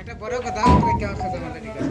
একটা বড় কথা কেউ খেতে মানে ঠিক আছে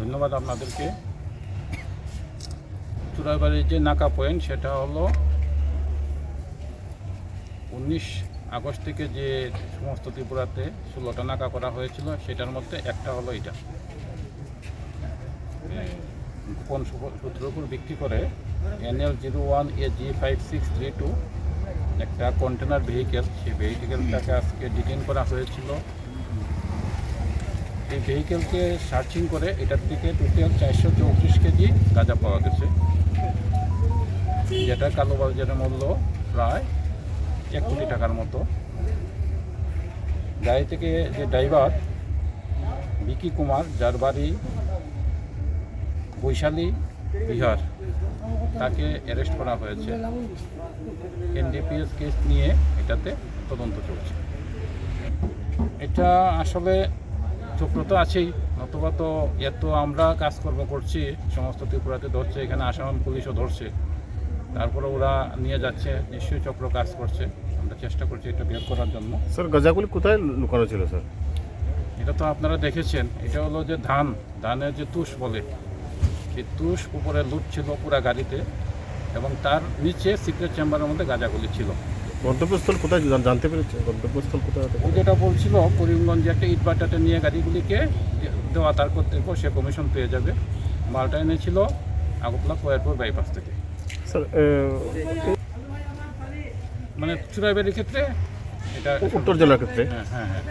ধন্যবাদ আপনাদেরকে। চুরাইবাড়ির যে নাকা পয়েন্ট সেটা হলো উনিশ আগস্ট থেকে যে সমস্ত ত্রিপুরাতে ষোলোটা নাকা করা হয়েছিল, সেটার মধ্যে একটা হলো এটা। গোপন সূত্রের উপর ভিত্তি করে NL zero one A G five six three two একটা কন্টেনার ভেহিকেল সেই ভেহিকেলটাকে আজকে ডিটেন করা হয়েছিল। এই ভেহিকেলকে সার্চিং করে এটার থেকে টোটাল চারশো চৌত্রিশ কেজি গাঁজা পাওয়া গেছে। যেটা কালোবাজারের মূল্য প্রায় এক কোটি টাকার মতো। গাড়ি থেকে যে ড্রাইভার বিকি কুমার, যার বাড়ি বৈশালী, বিহার, তাকে অ্যারেস্ট করা হয়েছে। এনডিপিএস কেস নিয়ে এটাতে তদন্ত চলছে। এটা আসলে চক্র তো আছেই নতুবা তো এত আমরা কাজকর্ম করছি সমস্ত ত্রিপুরাতে ধরছে এখানে আসাম পুলিশও ধরছে। তারপরে ওরা নিয়ে যাচ্ছে নিশ্চয়ই চক্র কাজ করছে। আমরা চেষ্টা করছি এটা বের করার জন্য। স্যার গাঁজাগুলি কোথায় লুকানো ছিল স্যার? এটা তো আপনারা দেখেছেন এটা হলো যে ধান ধানের যে তুষ বলে সেই তুষ উপরে লুট ছিল পুরা গাড়িতে এবং তার নিচে সিক্রেট চেম্বারের মধ্যে গাঁজাগুলি ছিল। গন্তব্যস্থল কোথায় জানতে পেরেছে? গন্তব্যস্থল কোথায় যেটা বলছিল করিমগঞ্জে একটা ইট বাটাটা নিয়ে গাড়িগুলিকে দেওয়া তার করতে সে কমিশন পেয়ে যাবে। মালটা এনেছিল আগরতলা কোয়ারপুর বাইপাস থেকে। স্যার মানে চুরাইবাড়ির ক্ষেত্রে এটা উত্তর জেলার ক্ষেত্রে? হ্যাঁ হ্যাঁ হ্যাঁ।